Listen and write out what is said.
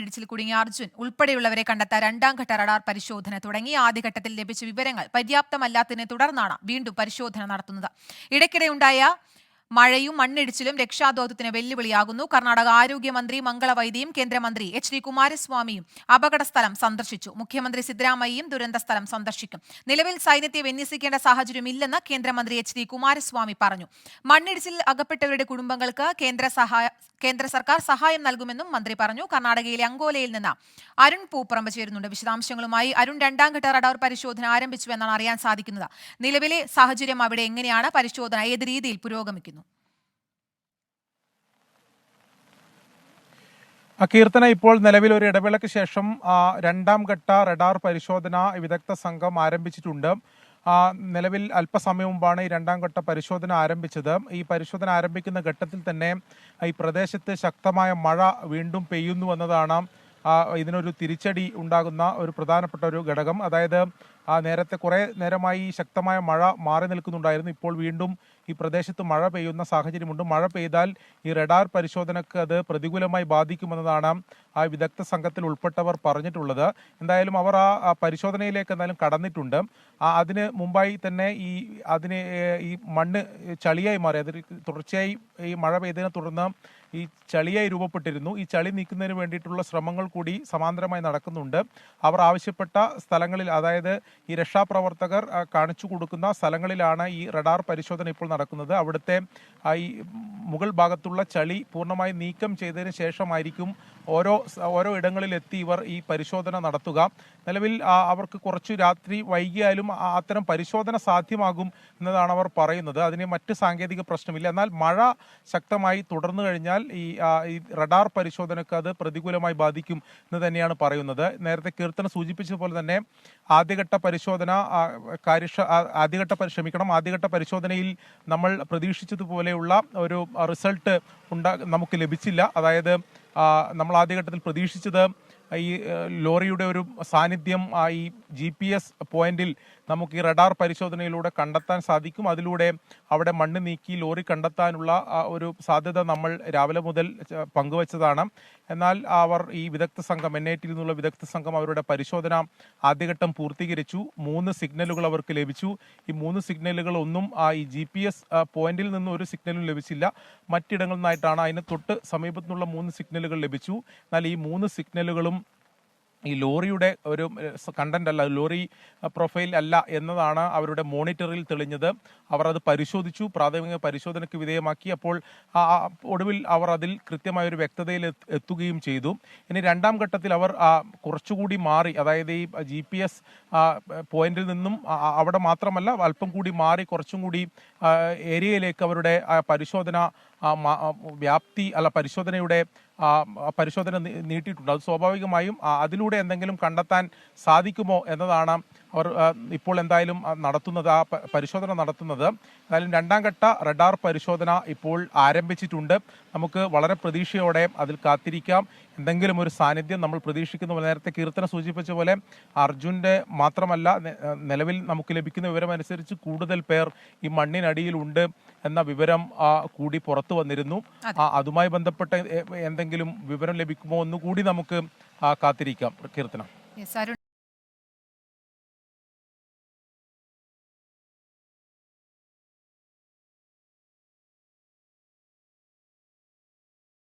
ഇടിച്ചിൽ കുടുങ്ങിയ അർജുൻ ഉൾപ്പെടെയുള്ളവരെ കണ്ടെത്താൻ രണ്ടാം ഘട്ട റഡാർ പരിശോധന തുടങ്ങി. ആദ്യഘട്ടത്തിൽ ലഭിച്ച വിവരങ്ങൾ പര്യാപ്തമല്ലാത്തതിനെ തുടർന്നാണ് വീണ്ടും പരിശോധന നടത്തുന്നത്. ഇടയ്ക്കിടെ ഉണ്ടായ മഴയും മണ്ണിടിച്ചിലും രക്ഷാദൌത്യത്തിന് വെല്ലുവിളിയാകുന്നു. കർണാടക ആരോഗ്യമന്ത്രി മംഗളവൈദ്യയും കേന്ദ്രമന്ത്രി എച്ച് ഡി കുമാരസ്വാമിയും അപകട സ്ഥലം സന്ദർശിച്ചു. മുഖ്യമന്ത്രി സിദ്ധരാമയ്യയും ദുരന്തസ്ഥലം സന്ദർശിക്കും. നിലവിൽ സൈന്യത്തെ വിന്യസിക്കേണ്ട സാഹചര്യമില്ലെന്ന് കേന്ദ്രമന്ത്രി എച്ച് ഡി കുമാരസ്വാമി പറഞ്ഞു. മണ്ണിടിച്ചിൽ അകപ്പെട്ടവരുടെ കുടുംബങ്ങൾക്ക് കേന്ദ്ര സഹായ കേന്ദ്ര സർക്കാർ സഹായം നൽകുമെന്നും മന്ത്രി പറഞ്ഞു. കർണാടകയിലെ അങ്കോലയിൽ നിന്ന് അരുൺ പൂപ്പറമ്പ് ചേരുന്നുണ്ട്. വിശദാംശങ്ങളുമായി അരുൺ രണ്ടാം ഘട്ട റഡാർ പരിശോധന ആരംഭിച്ചു എന്നാണ് അറിയാൻ സാധിക്കുന്നത്. നിലവിലെ സാഹചര്യം അവിടെ എങ്ങനെയാണ്? പരിശോധന ഏത് രീതിയിൽ പുരോഗമിക്കുന്നു ആ, കീർത്തന ഇപ്പോൾ നിലവിൽ ഒരു ഇടവേളയ്ക്ക് ശേഷം രണ്ടാം ഘട്ട റഡാർ പരിശോധന വിദഗ്ധ സംഘം ആരംഭിച്ചിട്ടുണ്ട്. നിലവിൽ അല്പസമയം മുമ്പാണ് ഈ രണ്ടാം ഘട്ട പരിശോധന ആരംഭിച്ചത്. ഈ പരിശോധന ആരംഭിക്കുന്ന ഘട്ടത്തിൽ തന്നെ ഈ പ്രദേശത്ത് ശക്തമായ മഴ വീണ്ടും പെയ്യുന്നു എന്നതാണ് ഇതിനൊരു തിരിച്ചടി ഉണ്ടാകുന്ന ഒരു പ്രധാനപ്പെട്ട ഒരു ഘടകം. അതായത് ആ, നേരത്തെ കുറെ നേരമായി ശക്തമായ മഴ മാറി നിൽക്കുന്നുണ്ടായിരുന്നു. ഇപ്പോൾ വീണ്ടും ഈ പ്രദേശത്ത് മഴ പെയ്യുന്ന സാഹചര്യമുണ്ട്. മഴ പെയ്താൽ ഈ റഡാർ പരിശോധനക്ക് അത് പ്രതികൂലമായി ബാധിക്കുമെന്നതാണ് ആ വിദഗ്ധ സംഘത്തിൽ ഉൾപ്പെട്ടവർ പറഞ്ഞിട്ടുള്ളത്. എന്തായാലും അവർ ആ പരിശോധനയിലേക്ക് എന്തായാലും കടന്നിട്ടുണ്ട്. അതിന് മുമ്പായി തന്നെ ഈ അതിന് ഈ മണ്ണ് ചളിയായി മാറി. അതിൽ തുടർച്ചയായി ഈ മഴ പെയ്തതിനെ തുടർന്ന് ഈ ചളിയായി രൂപപ്പെട്ടിരുന്നു. ഈ ചളി നീക്കുന്നതിന് വേണ്ടിയിട്ടുള്ള ശ്രമങ്ങൾ കൂടി സമാന്തരമായി നടക്കുന്നുണ്ട്. അവർ ആവശ്യപ്പെട്ട സ്ഥലങ്ങളിൽ അതായത് ഈ രക്ഷാപ്രവർത്തകർ കാണിച്ചു കൊടുക്കുന്ന സ്ഥലങ്ങളിലാണ് ഈ റഡാർ പരിശോധന ഇപ്പോൾ നടക്കുന്നത്. അവിടുത്തെ ഈ മുകൾ ഭാഗത്തുള്ള ചളി പൂർണമായി നീക്കം ചെയ്തതിന് ശേഷമായിരിക്കും ഓരോ ഓരോ ഇടങ്ങളിൽ എത്തി ഇവർ ഈ പരിശോധന നടത്തുക. നിലവിൽ അവർക്ക് കുറച്ച് രാത്രി വൈകിയാലും അത്തരം പരിശോധന സാധ്യമാകും എന്നതാണ് അവർ പറയുന്നത്. അതിന് മറ്റ് സാങ്കേതിക പ്രശ്നമില്ല. എന്നാൽ മഴ ശക്തമായി തുടർന്നു കഴിഞ്ഞാൽ ഈ ഈ റഡാർ പരിശോധനക്ക് അത് പ്രതികൂലമായി ബാധിക്കും എന്ന് തന്നെയാണ് പറയുന്നത്. നേരത്തെ കീർത്തന സൂചിപ്പിച്ചതുപോലെ തന്നെ ആദ്യഘട്ട പരിശോധന കാര്യക്ഷ ആദ്യഘട്ട ക്ഷമിക്കണം ആദ്യഘട്ട പരിശോധനയിൽ നമ്മൾ പ്രതീക്ഷിച്ചതുപോലെയുള്ള ഒരു റിസൾട്ട് ഉണ്ടാ നമുക്ക് ലഭിച്ചില്ല. അതായത് നമ്മൾ ആദ്യഘട്ടത്തിൽ പ്രതീക്ഷിച്ചത് ഈ ലോറിയുടെ ഒരു സാന്നിധ്യം ഈ ജി പി എസ് പോയിന്റിൽ നമുക്ക് ഈ റഡാർ പരിശോധനയിലൂടെ കണ്ടെത്താൻ സാധിക്കും. അതിലൂടെ അവിടെ മണ്ണ് നീക്കി ലോറി കണ്ടെത്താനുള്ള ഒരു സാധ്യത നമ്മൾ രാവിലെ മുതൽ പങ്കുവച്ചതാണ്. എന്നാൽ അവർ ഈ വിദഗ്ധ സംഘം എൻ ഐ ടിയിൽ നിന്നുള്ള വിദഗ്ധ സംഘം അവരുടെ പരിശോധന ആദ്യഘട്ടം പൂർത്തീകരിച്ചു. മൂന്ന് സിഗ്നലുകൾ അവർക്ക് ലഭിച്ചു. ഈ മൂന്ന് സിഗ്നലുകൾ ഒന്നും ആ ഈ ജി പി എസ് പോയിന്റിൽ നിന്ന് ഒരു സിഗ്നലും ലഭിച്ചില്ല. മറ്റിടങ്ങളിൽ നിന്നായിട്ടാണ് അതിന് തൊട്ട് സമീപത്തുനിന്നുള്ള മൂന്ന് സിഗ്നലുകൾ ലഭിച്ചു. എന്നാൽ ഈ മൂന്ന് സിഗ്നലുകളും ഈ ലോറിയുടെ ഒരു കണ്ടന്റ് അല്ല ലോറി പ്രൊഫൈൽ അല്ല എന്നതാണ് അവരുടെ മോണിറ്ററിൽ തെളിഞ്ഞത്. അവർ അത് പരിശോധിച്ചു പ്രാഥമിക പരിശോധനയ്ക്ക് വിധേയമാക്കി. അപ്പോൾ ഒടുവിൽ അവർ അതിൽ കൃത്യമായ ഒരു വ്യക്തതയിൽ എത്തുകയും ചെയ്തു. ഇനി രണ്ടാം ഘട്ടത്തിൽ അവർ കുറച്ചുകൂടി മാറി അതായത് ഈ ജി പി എസ് പോയിന്റിൽ നിന്നും അവിടെ മാത്രമല്ല അല്പം കൂടി മാറി കുറച്ചും കൂടി ഏരിയയിലേക്ക് അവരുടെ പരിശോധന വ്യാപ്തി അല്ല പരിശോധനയുടെ പരിശോധന നീട്ടിയിട്ടുണ്ട്. അത് സ്വാഭാവികമായും അതിലൂടെ എന്തെങ്കിലും കണ്ടെത്താൻ സാധിക്കുമോ എന്നതാണ് അവർ ഇപ്പോൾ എന്തായാലും നടത്തുന്നത് ആ പരിശോധന നടത്തുന്നത് എന്തായാലും രണ്ടാം ഘട്ട റഡാർ പരിശോധന ഇപ്പോൾ ആരംഭിച്ചിട്ടുണ്ട്. നമുക്ക് വളരെ പ്രതീക്ഷയോടെ അതിൽ കാത്തിരിക്കാം. എന്തെങ്കിലും ഒരു സാന്നിധ്യം നമ്മൾ പ്രതീക്ഷിക്കുന്നു. നേരത്തെ കീർത്തന സൂചിപ്പിച്ച പോലെ അർജുന്റെ മാത്രമല്ല നിലവിൽ നമുക്ക് ലഭിക്കുന്ന വിവരമനുസരിച്ച് കൂടുതൽ പേർ ഈ മണ്ണിനടിയിലുണ്ട് എന്ന വിവരം കൂടി പുറത്തു വന്നിരുന്നു. അതുമായി ബന്ധപ്പെട്ട എന്തെങ്കിലും വിവരം ലഭിക്കുമോ എന്നുകൂടി നമുക്ക് കാത്തിരിക്കാം. കീർത്തനം.